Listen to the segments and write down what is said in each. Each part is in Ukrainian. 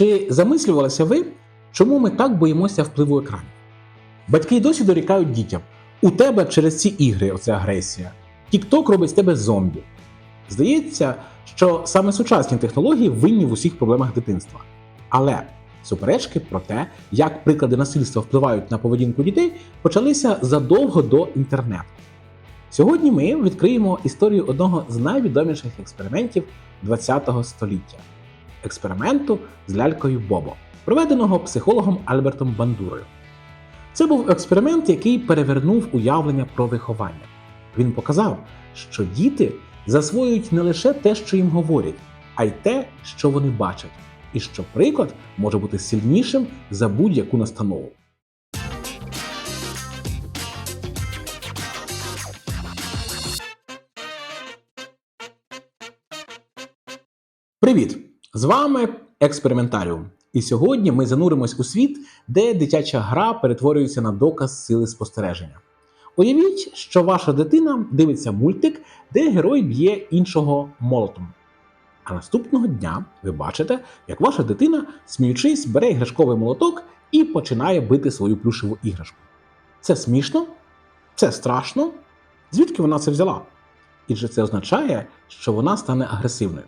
Чи замислювалися ви, чому ми так боїмося впливу екранів? Батьки й досі дорікають дітям: у тебе через ці ігри оця агресія. Тікток робить з тебе зомбі. Здається, що саме сучасні технології винні в усіх проблемах дитинства. Але суперечки про те, як приклади насильства впливають на поведінку дітей, почалися задовго до інтернету. Сьогодні ми відкриємо історію одного з найвідоміших експериментів ХХ століття експерименту з лялькою Бобо, проведеного психологом Альбертом Бандурою. Це був експеримент, який перевернув уявлення про виховання. Він показав, що діти засвоюють не лише те, що їм говорять, а й те, що вони бачать, і що приклад може бути сильнішим за будь-яку настанову. Привіт! З вами Експериментаріум. І сьогодні ми зануримось у світ, де дитяча гра перетворюється на доказ сили спостереження. Уявіть, що ваша дитина дивиться мультик, де герой б'є іншого молотом. А наступного дня ви бачите, як ваша дитина, сміючись, бере іграшковий молоток і починає бити свою плюшеву іграшку. Це смішно? Це страшно? Звідки вона це взяла? І це означає, що вона стане агресивною?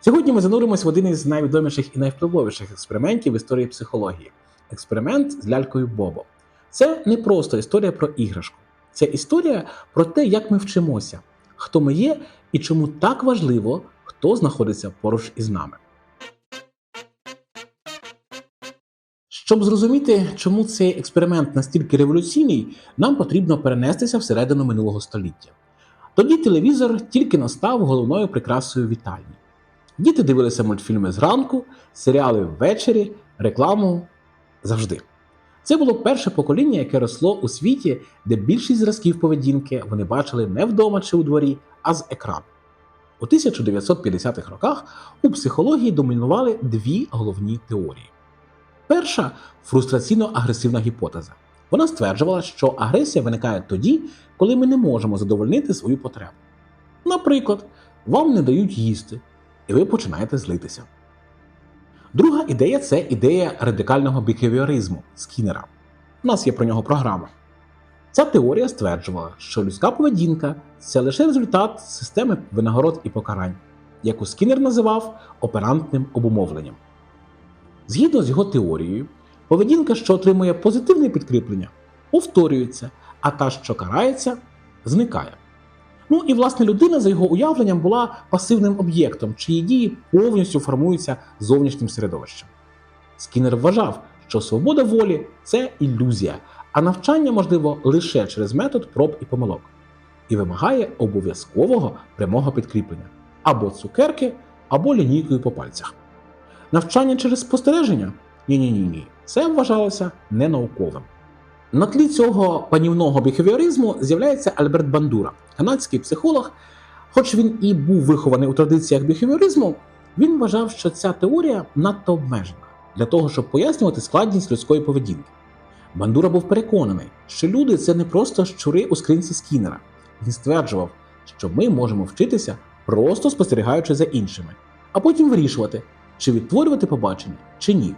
Сьогодні ми зануримось в один із найвідоміших і найвпливовіших експериментів в історії психології експеримент з лялькою Бобо. Це не просто історія про іграшку, це історія про те, як ми вчимося, хто ми є і чому так важливо, хто знаходиться поруч із нами. Щоб зрозуміти, чому цей експеримент настільки революційний, нам потрібно перенестися всередину минулого століття. Тоді телевізор тільки настав головною прикрасою вітальні. Діти дивилися мультфільми зранку, серіали ввечері, рекламу завжди. Це було перше покоління, яке росло у світі, де більшість зразків поведінки вони бачили не вдома чи у дворі, а з екрану. У 1950-х роках у психології домінували дві головні теорії. Перша фрустраційно-агресивна гіпотеза. Вона стверджувала, що агресія виникає тоді, коли ми не можемо задовольнити свою потребу. Наприклад, вам не дають їсти, і ви починаєте злитися. Друга ідея це ідея радикального біхевіоризму Скіннера. У нас є про нього програма. Ця теорія стверджувала, що людська поведінка це лише результат системи винагород і покарань, яку Скіннер називав оперантним обумовленням. Згідно з його теорією, поведінка, що отримує позитивне підкріплення, повторюється, а та, що карається, зникає. Ну і власне людина за його уявленням була пасивним об'єктом, чиї дії повністю формуються зовнішнім середовищем. Скіннер вважав, що свобода волі це ілюзія, а навчання можливо лише через метод проб і помилок, і вимагає обов'язкового прямого підкріплення або цукерки, або лінійкою по пальцях. Навчання через спостереження? Ні-ні ні. Це вважалося ненауковим. На тлі цього панівного біхевіоризму з'являється Альберт Бандура, канадський психолог. Хоч він і був вихований у традиціях біхевіоризму, він вважав, що ця теорія надто обмежена для того, щоб пояснювати складність людської поведінки. Бандура був переконаний, що люди це не просто щури у скринці Скіннера. Він стверджував, що ми можемо вчитися просто спостерігаючи за іншими, а потім вирішувати, чи відтворювати побачення, чи ні.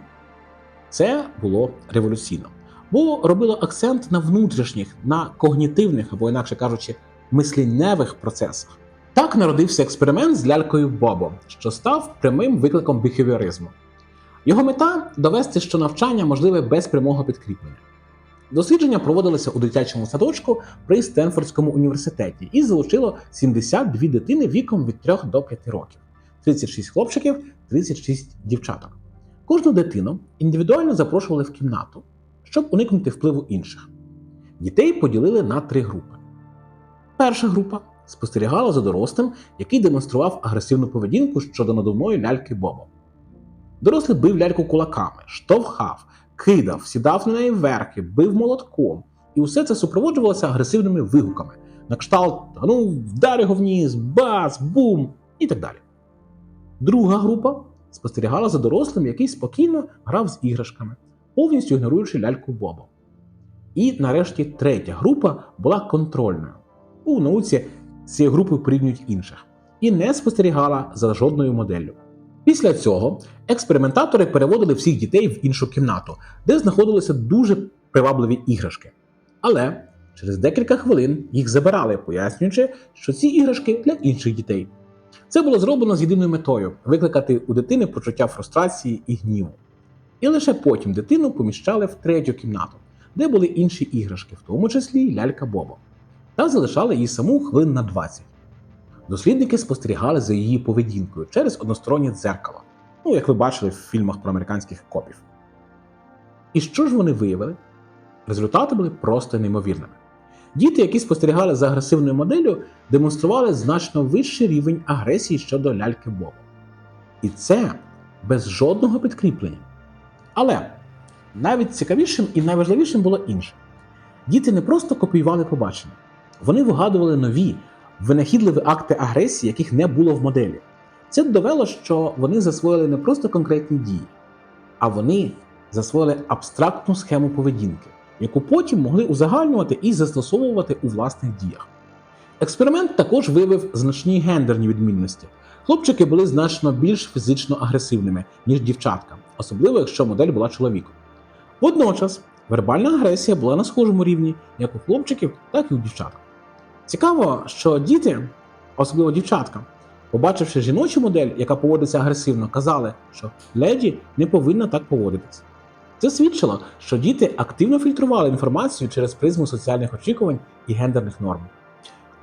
Це було революційно бо робило акцент на внутрішніх, на когнітивних або, інакше кажучи, мислінневих процесах. Так народився експеримент з лялькою Бобо, що став прямим викликом біхевіоризму. Його мета довести, що навчання можливе без прямого підкріплення. Дослідження проводилися у дитячому садочку при Стенфордському університеті і залучило 72 дитини віком від 3 до 5 років, 36 хлопчиків, 36 дівчаток. Кожну дитину індивідуально запрошували в кімнату, щоб уникнути впливу інших. Дітей поділили на три групи. Перша група спостерігала за дорослим, який демонстрував агресивну поведінку щодо надувної ляльки Бобо. Дорослий бив ляльку кулаками, штовхав, кидав, сідав на неї верхи, бив молотком, і усе це супроводжувалося агресивними вигуками на кшталт «А ну, вдар його вниз, бас, бум і так далі. Друга група спостерігала за дорослим, який спокійно грав з іграшками повністю ігноруючи ляльку Бобо. І нарешті третя група була контрольною. У науці цією групою порівнюють інших і не спостерігала за жодною моделлю. Після цього експериментатори переводили всіх дітей в іншу кімнату, де знаходилися дуже привабливі іграшки. Але через декілька хвилин їх забирали, пояснюючи, що ці іграшки для інших дітей. Це було зроблено з єдиною метою викликати у дитини почуття фрустрації і гніву. І лише потім дитину поміщали в третю кімнату, де були інші іграшки, в тому числі лялька Бобо, та залишали її саму хвилин на 20. Дослідники спостерігали за її поведінкою через одностороннє дзеркало, ну як ви бачили в фільмах про американських копів. І що ж вони виявили? Результати були просто неймовірними. Діти, які спостерігали за агресивною моделлю, демонстрували значно вищий рівень агресії щодо ляльки Бобо. І це без жодного підкріплення. Але навіть цікавішим і найважливішим було інше: діти не просто копіювали побачення, вони вигадували нові, винахідливі акти агресії, яких не було в моделі. Це довело, що вони засвоїли не просто конкретні дії, а вони засвоїли абстрактну схему поведінки, яку потім могли узагальнювати і застосовувати у власних діях. Експеримент також виявив значні гендерні відмінності. Хлопчики були значно більш фізично агресивними, ніж дівчатка, особливо якщо модель була чоловіком. Водночас, вербальна агресія була на схожому рівні як у хлопчиків, так і у дівчат. Цікаво, що діти, особливо дівчатка, побачивши жіночу модель, яка поводиться агресивно, казали, що леді не повинна так поводитися. Це свідчило, що діти активно фільтрували інформацію через призму соціальних очікувань і гендерних норм.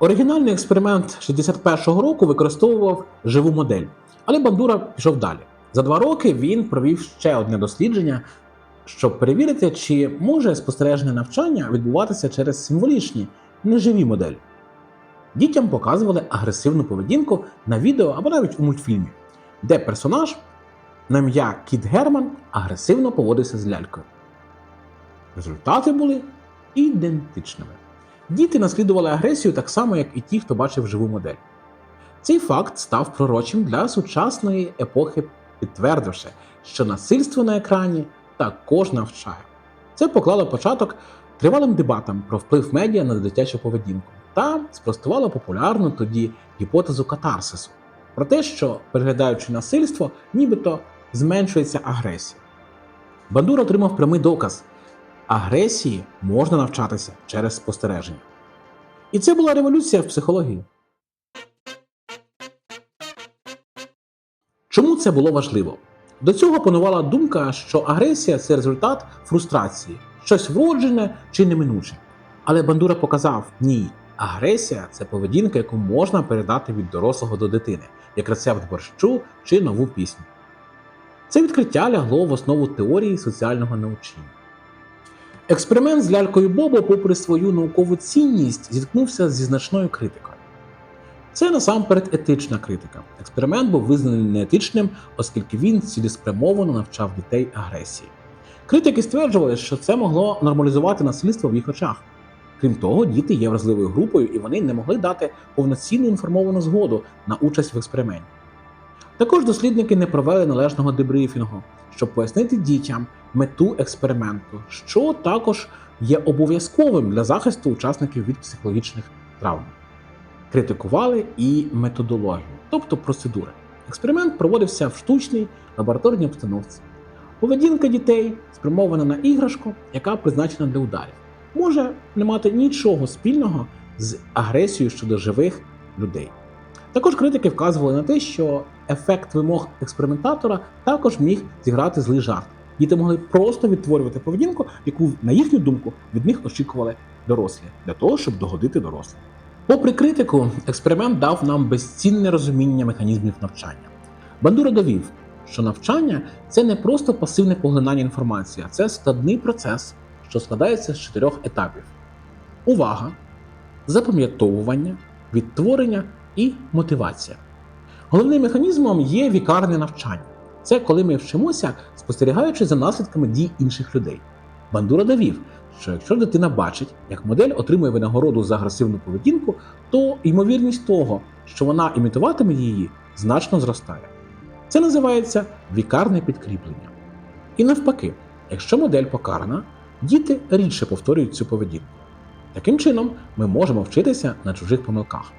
Оригінальний експеримент 61-го року використовував живу модель, але Бандура пішов далі. За два роки він провів ще одне дослідження, щоб перевірити, чи може спостережне навчання відбуватися через символічні, неживі моделі. Дітям показували агресивну поведінку на відео або навіть у мультфільмі, де персонаж на ім'я Кіт Герман агресивно поводився з лялькою. Результати були ідентичними. Діти наслідували агресію так само, як і ті, хто бачив живу модель. Цей факт став пророчим для сучасної епохи, підтвердивши, що насильство на екрані також навчає. Це поклало початок тривалим дебатам про вплив медіа на дитячу поведінку та спростувало популярну тоді гіпотезу катарсису про те, що переглядаючи насильство, нібито зменшується агресія. Бандура отримав прямий доказ: агресії можна навчатися через спостереження. І це була революція в психології. Чому це було важливо? До цього панувала думка, що агресія це результат фрустрації, щось вроджене чи неминуче. Але Бандура показав: ні, агресія це поведінка, яку можна передати від дорослого до дитини, як рецепт борщу чи нову пісню. Це відкриття лягло в основу теорії соціального навчання. Експеримент з лялькою Бобо, попри свою наукову цінність, зіткнувся зі значною критикою. Це насамперед етична критика. Експеримент був визнаний неетичним, оскільки він цілеспрямовано навчав дітей агресії. Критики стверджували, що це могло нормалізувати насильство в їх очах. Крім того, діти є вразливою групою і вони не могли дати повноцінну інформовану згоду на участь в експерименті. Також дослідники не провели належного дебрифінгу, щоб пояснити дітям мету експерименту, що також є обов'язковим для захисту учасників від психологічних травм. Критикували і методологію, тобто процедури. Експеримент проводився в штучній лабораторній обстановці. Поведінка дітей спрямована на іграшку, яка призначена для ударів, може не мати нічого спільного з агресією щодо живих людей. Також критики вказували на те, що ефект вимог експериментатора також міг зіграти злий жарт. Діти могли просто відтворювати поведінку, яку, на їхню думку, від них очікували дорослі, для того, щоб догодити дорослим. Попри критику, експеримент дав нам безцінне розуміння механізмів навчання. Бандура довів, що навчання це не просто пасивне поглинання інформації, а це складний процес, що складається з чотирьох етапів: увага, запам'ятовування, відтворення і мотивація. Головним механізмом є вікарне навчання. Це коли ми вчимося, спостерігаючи за наслідками дій інших людей. Бандура довів, що якщо дитина бачить, як модель отримує винагороду за агресивну поведінку, то ймовірність того, що вона імітуватиме її, значно зростає. Це називається вікарне підкріплення. І навпаки, якщо модель покарана, діти рідше повторюють цю поведінку. Таким чином, ми можемо вчитися на чужих помилках.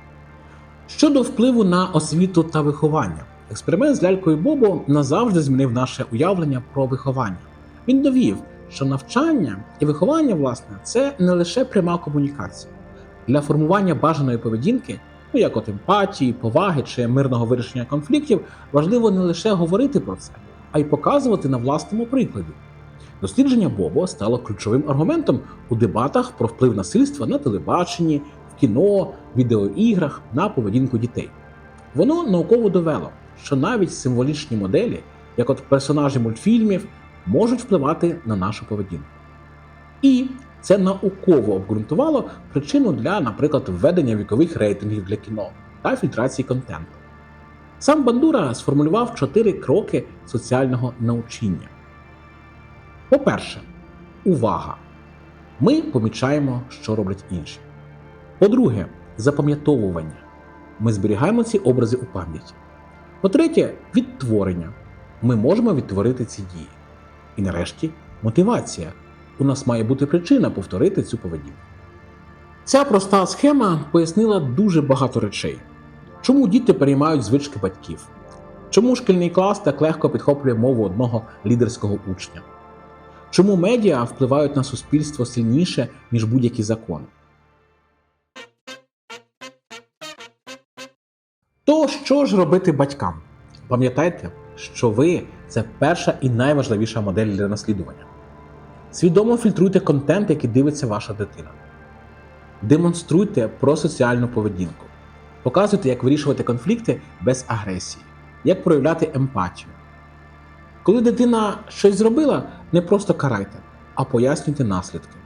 Щодо впливу на освіту та виховання, Експеримент з лялькою Бобо назавжди змінив наше уявлення про виховання. Він довів, що навчання і виховання, власне, це не лише пряма комунікація. Для формування бажаної поведінки, ну як от емпатії, поваги чи мирного вирішення конфліктів, важливо не лише говорити про це, а й показувати на власному прикладі. Дослідження Бобо стало ключовим аргументом у дебатах про вплив насильства на телебаченні, кіно, відеоіграх на поведінку дітей. Воно науково довело, що навіть символічні моделі, як от персонажі мультфільмів, можуть впливати на нашу поведінку. І це науково обґрунтувало причину для, наприклад, введення вікових рейтингів для кіно та фільтрації контенту. Сам Бандура сформулював чотири кроки соціального научіння. По-перше, увага. Ми помічаємо, що роблять інші. По-друге, запам'ятовування. Ми зберігаємо ці образи у пам'яті. По-третє, відтворення. Ми можемо відтворити ці дії. І нарешті мотивація. У нас має бути причина повторити цю поведінку. Ця проста схема пояснила дуже багато речей. Чому діти переймають звички батьків? Чому шкільний клас так легко підхоплює мову одного лідерського учня? Чому медіа впливають на суспільство сильніше, ніж будь-які закони? Що ж робити батькам? Пам'ятайте, що ви це перша і найважливіша модель для наслідування. Свідомо фільтруйте контент, який дивиться ваша дитина. Демонструйте просоціальну поведінку. Показуйте, як вирішувати конфлікти без агресії, як проявляти емпатію. Коли дитина щось зробила, не просто карайте, а пояснюйте наслідки.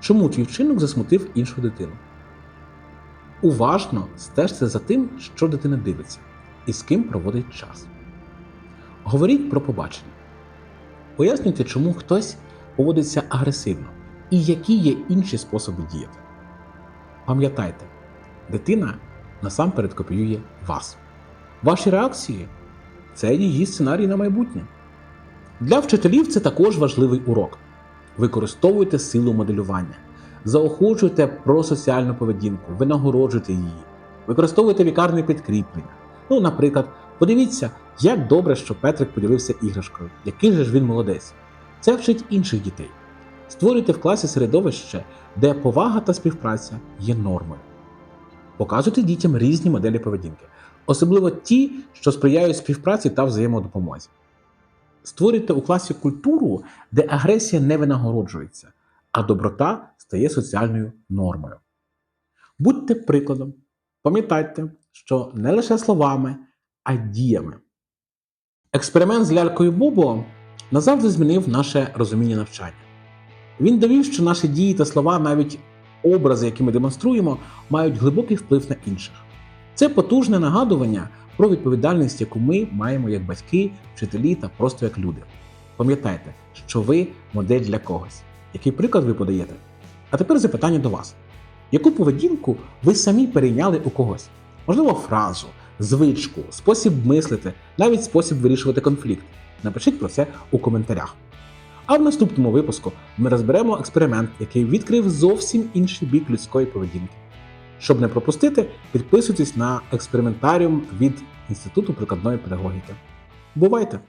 Чому твій вчинок засмутив іншу дитину? Уважно стежте за тим, що дитина дивиться і з ким проводить час. Говоріть про побачення. Пояснюйте, чому хтось поводиться агресивно і які є інші способи діяти. Пам'ятайте, дитина насамперед копіює вас. Ваші реакції це її сценарій на майбутнє. Для вчителів це також важливий урок. Використовуйте силу моделювання, заохочуйте про соціальну поведінку, винагороджуйте її, використовуйте лікарне підкріплення. Ну, наприклад, подивіться, як добре, що Петрик поділився іграшкою, який же ж він молодець. Це вчить інших дітей. Створюйте в класі середовище, де повага та співпраця є нормою. Показуйте дітям різні моделі поведінки, особливо ті, що сприяють співпраці та взаємодопомозі. Створюйте у класі культуру, де агресія не винагороджується, а доброта стає соціальною нормою. Будьте прикладом. Пам'ятайте, що не лише словами, а діями. Експеримент з лялькою Бобо назавжди змінив наше розуміння навчання. Він довів, що наші дії та слова, навіть образи, які ми демонструємо, мають глибокий вплив на інших. Це потужне нагадування про відповідальність, яку ми маємо як батьки, вчителі та просто як люди. Пам'ятайте, що ви модель для когось. Який приклад ви подаєте? А тепер запитання до вас: яку поведінку ви самі перейняли у когось? Можливо, фразу, звичку, спосіб мислити, навіть спосіб вирішувати конфлікт. Напишіть про це у коментарях. А в наступному випуску ми розберемо експеримент, який відкрив зовсім інший бік людської поведінки. Щоб не пропустити, підписуйтесь на експериментаріум від Інституту прикладної педагогіки. Бувайте!